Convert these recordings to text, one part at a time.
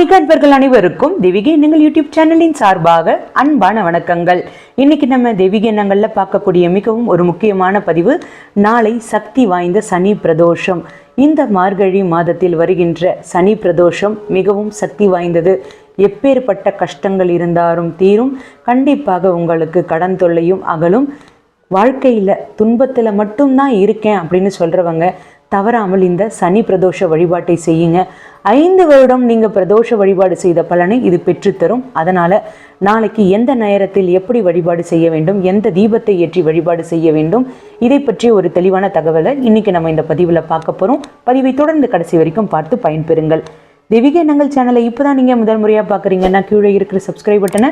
ஆன்மீக அன்பர்கள் அனைவருக்கும் தெய்வீக எண்ணங்கள் யூடியூப் சேனலின் சார்பாக அன்பான வணக்கங்கள். இன்னைக்கு நம்ம தேவிகை எண்ணங்கள்ல பார்க்கக்கூடிய மிகவும் ஒரு முக்கியமான பதிவு நாளை சக்தி வாய்ந்த சனி பிரதோஷம். இந்த மார்கழி மாதத்தில் வருகின்ற சனி பிரதோஷம் மிகவும் சக்தி வாய்ந்தது. எப்பேற்பட்ட கஷ்டங்கள் இருந்தாலும் தீரும். கண்டிப்பாக உங்களுக்கு கடன் தொல்லையும் அகலும். வாழ்க்கையில் துன்பத்தில் மட்டும்தான் இருக்கேன் அப்படின்னு சொல்கிறவங்க தவறாமல் இந்த சனி பிரதோஷ வழிபாட்டை செய்யுங்க. ஐந்து வருடம் நீங்கள் பிரதோஷ வழிபாடு செய்த பலனை இது பெற்றுத்தரும் அதனால் நாளைக்கு எந்த நேரத்தில் எப்படி வழிபாடு செய்ய வேண்டும் எந்த தீபத்தை ஏற்றி வழிபாடு செய்ய வேண்டும் இதை பற்றிய ஒரு தெளிவான தகவலை இன்னைக்கு நம்ம இந்த பதிவில் பார்க்க போகிறோம் பதிவை தொடர்ந்து கடைசி வரைக்கும் பார்த்து பயன்பெறுங்கள். தெய்வீக எண்ணங்கள் சேனலை இப்போ தான் நீங்கள் முதல் முறையாக பார்க்குறீங்கன்னா கீழே இருக்கிற சப்ஸ்கிரைப் பட்டனை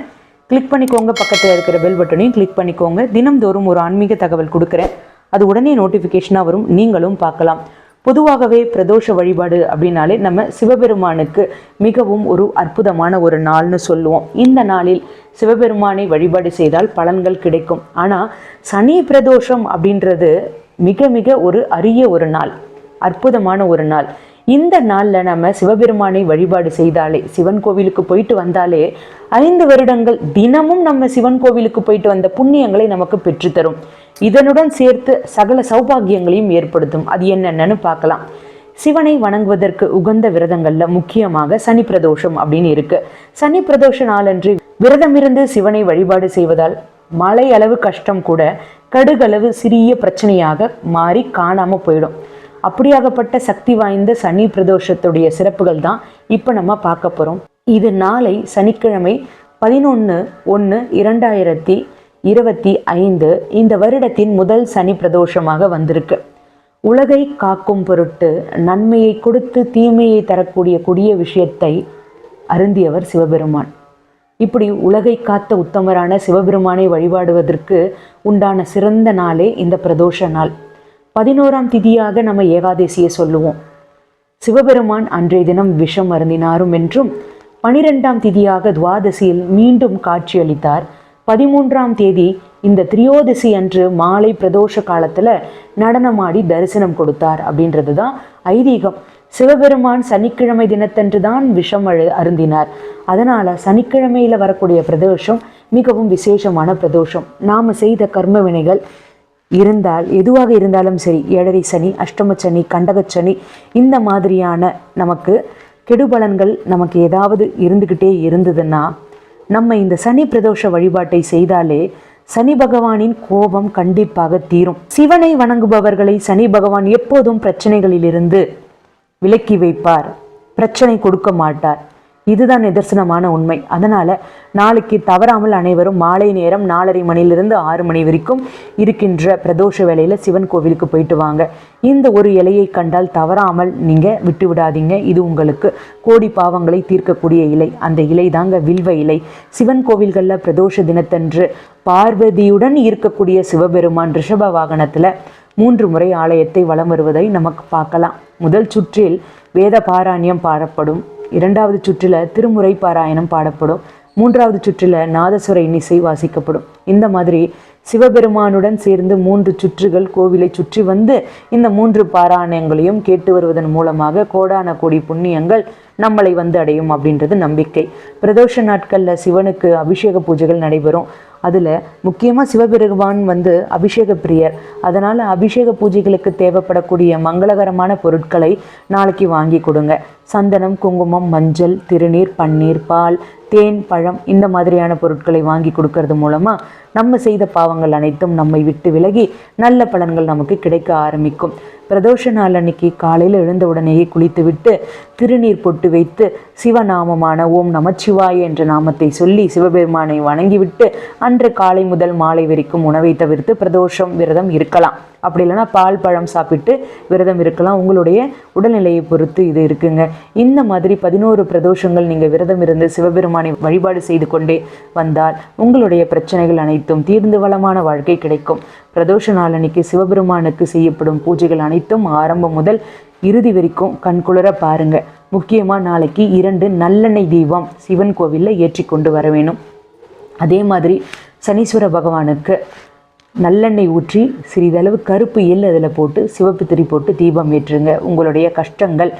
கிளிக் பண்ணிக்கோங்க. பக்கத்தில் இருக்கிற பெல் பட்டனையும் கிளிக் பண்ணிக்கோங்க. தினம்தோறும் ஒரு ஆன்மீக தகவல் கொடுக்குறேன். அது உடனே நோட்டிஃபிகேஷனாக வரும். நீங்களும் பார்க்கலாம். பொதுவாகவே பிரதோஷ வழிபாடு அப்படின்னாலே நம்ம சிவபெருமானுக்கு மிகவும் ஒரு அற்புதமான ஒரு நாள்னு சொல்லுவோம். இந்த நாளில் சிவபெருமானை வழிபாடு செய்தால் பலன்கள் கிடைக்கும். ஆனால் சனி பிரதோஷம் அப்படின்றது மிக மிக ஒரு அரிய ஒரு நாள். அற்புதமான ஒரு நாள். இந்த நாளில் நம்ம சிவபெருமானை வழிபாடு செய்தாலே சிவன் கோவிலுக்கு போயிட்டு வந்தாலே ஐந்து வருடங்கள் தினமும் நம்ம சிவன் கோவிலுக்கு போயிட்டு வந்த புண்ணியங்களை நமக்கு பெற்றுத்தரும் இதனுடன் சேர்த்து சகல சௌபாகியங்களையும் ஏற்படுத்தும். அது என்னென்னு பார்க்கலாம். சிவனை வணங்குவதற்கு உகந்த விரதங்கள்ல முக்கியமாக சனி பிரதோஷம் அப்படின்னு இருக்கு. சனி பிரதோஷ நாளன்று விரதமிருந்து சிவனை வழிபாடு செய்வதால் மழை அளவு கஷ்டம் கூட கடுகளவு சிறிய பிரச்சனையாக மாறி காணாம போயிடும். அப்படியாகப்பட்ட சக்தி வாய்ந்த சனி பிரதோஷத்துடைய சிறப்புகள் தான் இப்போ நம்ம பார்க்க போகிறோம் இது நாளை சனிக்கிழமை பதினொன்று ஒன்று இரண்டாயிரத்தி இருபத்தி ஐந்து இந்த வருடத்தின் முதல் சனி பிரதோஷமாக வந்திருக்கு. உலகை காக்கும் பொருட்டு நன்மையை கொடுத்து தீமையை தரக்கூடிய கொடிய விஷயத்தை அருந்தியவர் சிவபெருமான். இப்படி உலகை காத்த உத்தமரான சிவபெருமானை வழிபாடுவதற்கு உண்டான சிறந்த நாளே இந்த பிரதோஷ நாள். பதினோராம் திதியாக நம்ம ஏகாதசியை சொல்லுவோம். சிவபெருமான் அன்றைய தினம் விஷம் அருந்தினாரும் என்றும் பனிரெண்டாம் திதியாக துவாதசியில் மீண்டும் காட்சியளித்தார் பதிமூன்றாம் தேதி இந்த திரியோதசி அன்று மாலை பிரதோஷ காலத்துல நடனமாடி தரிசனம் கொடுத்தார் அப்படின்றது தான் ஐதீகம். சிவபெருமான் சனிக்கிழமை தினத்தன்று தான் விஷம் அழு அருந்தினார். அதனால சனிக்கிழமையில வரக்கூடிய பிரதோஷம் மிகவும் விசேஷமான பிரதோஷம். நாம செய்த கர்ம வினைகள் இருந்தால் எதுவாக இருந்தாலும் சரி ஏழரை சனி அஷ்டம சனி கண்டகச் சனி இந்த மாதிரியான நமக்கு கெடுபலன்கள் நமக்கு ஏதாவது இருந்துக்கிட்டே இருந்ததுன்னா நம்ம இந்த சனி பிரதோஷ வழிபாட்டை செய்தாலே சனி பகவானின் கோபம் கண்டிப்பாக தீரும். சிவனை வணங்குபவர்களை சனி பகவான் எப்போதும் பிரச்சனைகளிலிருந்து விலக்கி வைப்பார். பிரச்சனை கொடுக்க மாட்டார். இதுதான் நிதர்சனமான உண்மை. அதனால் நாளைக்கு தவறாமல் அனைவரும் மாலை நேரம் நாலரை மணிலிருந்து ஆறு மணி வரைக்கும் இருக்கின்ற பிரதோஷ வேலையில் சிவன் கோவிலுக்கு போயிட்டு வாங்க. இந்த ஒரு இலையை கண்டால் தவறாமல் நீங்கள் விட்டு விடாதீங்க இது உங்களுக்கு கோடி பாவங்களை தீர்க்கக்கூடிய இலை. அந்த இலை தாங்க வில்வ இலை. சிவன் கோவில்களில் பிரதோஷ தினத்தன்று பார்வதியுடன் இருக்கக்கூடிய சிவபெருமான் ரிஷப வாகனத்தில் மூன்று முறை ஆலயத்தை வலம் வருவதை நமக்கு பார்க்கலாம். முதல் சுற்றில் வேத பாராணியம் பாடப்படும் இரண்டாவது சுற்றில் திருமுறை பாராயணம் பாடப்படும். மூன்றாவது சுற்றில் நாதசுரை இன்னிசை வாசிக்கப்படும். இந்த மாதிரி சிவபெருமானுடன் சேர்ந்து மூன்று சுற்றுகள் கோவிலை சுற்றி வந்து இந்த மூன்று பாராயணங்களையும் கேட்டு வருவதன் மூலமாக கோடான கோடி புண்ணியங்கள் நம்மளை வந்து அடையும் அப்படின்றது நம்பிக்கை. பிரதோஷ நாட்களில் சிவனுக்கு அபிஷேக பூஜைகள் நடைபெறும். அதில் முக்கியமாக சிவபெருமான் வந்து அபிஷேக பிரியர். அதனால் அபிஷேக பூஜைகளுக்கு தேவைப்படக்கூடிய மங்களகரமான பொருட்களை நாளைக்கு வாங்கி கொடுங்க. சந்தனம் குங்குமம் மஞ்சள் திருநீர் பன்னீர் பால் தேன் பழம் இந்த மாதிரியான பொருட்களை வாங்கி கொடுக்கறது மூலமாக நம்ம செய்த பாவங்கள் அனைத்தும் நம்மை விட்டு விலகி நல்ல பலன்கள் நமக்கு கிடைக்க ஆரம்பிக்கும். பிரதோஷ நாள் அன்னைக்கு காலையில் எழுந்த உடனேயே குளித்துவிட்டு திருநீர் பொட்டு வைத்து சிவநாமமான ஓம் நமச்சிவாய என்ற நாமத்தை சொல்லி சிவபெருமானை வணங்கிவிட்டு அன்று காலை முதல் மாலை வரைக்கும் உணவை தவிர்த்து பிரதோஷம் விரதம் இருக்கலாம். அப்படி இல்லைன்னா பால் பழம் சாப்பிட்டு விரதம் இருக்கலாம். உங்களுடைய உடல்நிலையை பொறுத்து இது இருக்குங்க. இந்த மாதிரி பதினோரு பிரதோஷங்கள் நீங்கள் விரதம் இருந்து சிவபெருமானை வழிபாடு செய்து கொண்டே வந்தால் உங்களுடைய பிரச்சனைகள் அனைத்தும் தீர்ந்து வளமான வாழ்க்கை கிடைக்கும். பிரதோஷ நாளன்னைக்கு சிவபெருமானுக்கு செய்யப்படும் பூஜைகள் அனைத்தும் ஆரம்பம் முதல் இறுதி வரைக்கும் கண்குளிர பாருங்க. முக்கியமாக நாளைக்கு இரண்டு நல்லெண்ணெய் தீபம் சிவன் கோவிலில் ஏற்றி கொண்டு வர வேணும். அதே மாதிரி சனீஸ்வர பகவானுக்கு நல்லெண்ணெய் ஊற்றி சிறிதளவு கருப்பு எள் அதில் போட்டு சிவப்பு திரி போட்டு தீபம் ஏற்றுங்க. உங்களுடைய கஷ்டங்கள்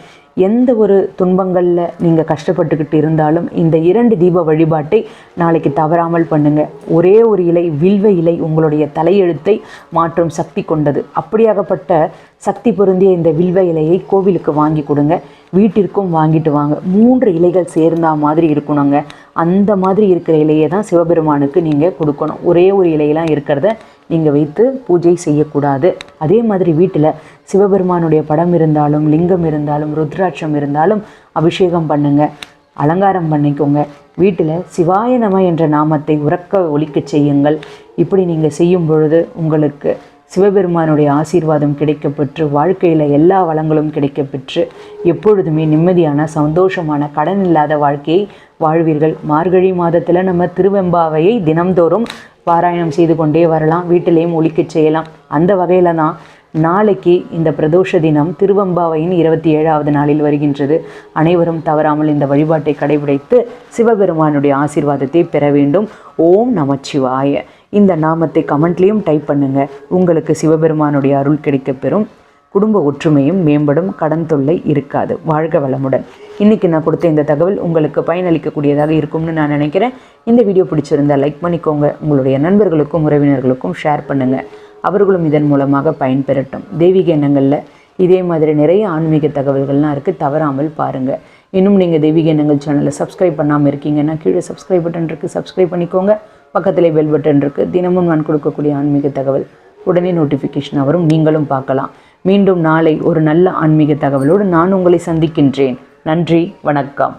எந்த ஒரு துன்பங்களில் நீங்கள் கஷ்டப்பட்டுக்கிட்டு இருந்தாலும் இந்த இரண்டு தீப வழிபாட்டை நாளைக்கு தவறாமல் பண்ணுங்க. ஒரே ஒரு இலை வில்வ இலை உங்களுடைய தலையெழுத்தை மாற்றும் சக்தி கொண்டது. அப்படியாகப்பட்ட சக்தி பொருந்திய இந்த வில்வ இலையை கோவிலுக்கு வாங்கி கொடுங்க. வீட்டிற்கும் வாங்கிட்டு வாங்க. மூன்று இலைகள் சேர்ந்தா மாதிரி இருக்கணுங்க. அந்த மாதிரி இருக்கிற இலையை தான் சிவபெருமானுக்கு நீங்கள் கொடுக்கணும். ஒரே ஒரு இலையெல்லாம் இருக்கிறத நீங்கள் வைத்து பூஜை செய்யக்கூடாது. அதே மாதிரி வீட்டில் சிவபெருமானுடைய படம் இருந்தாலும் லிங்கம் இருந்தாலும் ருத்ராட்சம் இருந்தாலும் அபிஷேகம் பண்ணுங்க. அலங்காரம் பண்ணிக்கோங்க. வீட்டில் சிவாய நம என்ற நாமத்தை உறக்க ஒழிக்கச் செய்யுங்கள். இப்படி நீங்கள் செய்யும் பொழுது உங்களுக்கு சிவபெருமானுடைய ஆசீர்வாதம் கிடைக்கப்பெற்று வாழ்க்கையில் எல்லா வளங்களும் கிடைக்கப்பெற்று எப்பொழுதுமே நிம்மதியான சந்தோஷமான கடன் இல்லாத வாழ்க்கையை வாழ்வீர்கள். மார்கழி மாதத்தில் நம்ம திருவெம்பாவையை தினம்தோறும் பாராயணம் செய்து கொண்டே வரலாம். வீட்டிலேயும் ஒழிக்கச் செய்யலாம். அந்த வகையில் தான் நாளைக்கு இந்த பிரதோஷ தினம் திருவம்பாவையின் இருபத்தி ஏழாவது நாளில் வருகின்றது. அனைவரும் தவறாமல் இந்த வழிபாட்டை கடைபிடித்து சிவபெருமானுடைய ஆசீர்வாதத்தை பெற வேண்டும். ஓம் நமச்சிவாய. இந்த நாமத்தை கமெண்ட்லேயும் டைப் பண்ணுங்கள் உங்களுக்கு சிவபெருமானுடைய அருள் கிடைக்க பெறும் குடும்ப ஒற்றுமையும் மேம்படும். கடன் தொல்லை இருக்காது. வாழ்க வளமுடன். இன்றைக்கி நான் கொடுத்த இந்த தகவல் உங்களுக்கு பயனளிக்கக்கூடியதாக இருக்கும்னு நான் நினைக்கிறேன். இந்த வீடியோ பிடிச்சிருந்தா லைக் பண்ணிக்கோங்க. உங்களுடைய நண்பர்களுக்கும் உறவினர்களுக்கும் ஷேர் பண்ணுங்கள் அவர்களும் இதன் மூலமாக பயன்பெறட்டும். தெய்வீக எண்ணங்களில் இதே மாதிரி நிறைய ஆன்மீக தகவல்கள்லாம் இருக்குது தவறாமல் பாருங்கள் இன்னும் நீங்கள் தெய்வீக எண்ணங்கள் சேனலை சப்ஸ்கிரைப் பண்ணாமல் இருக்கீங்கன்னா கீழே சப்ஸ்கிரைப் பட்டன் இருக்குது சப்ஸ்கிரைப் பண்ணிக்கோங்க. பக்கத்தில் பெல் பட்டன் இருக்குது தினமும் நான் கொடுக்கக்கூடிய ஆன்மீக தகவல். உடனே நோட்டிஃபிகேஷன் வரும் நீங்களும் பார்க்கலாம். மீண்டும் நாளை ஒரு நல்ல ஆன்மீக தகவலோடு நான் உங்களை சந்திக்கின்றேன். நன்றி வணக்கம்.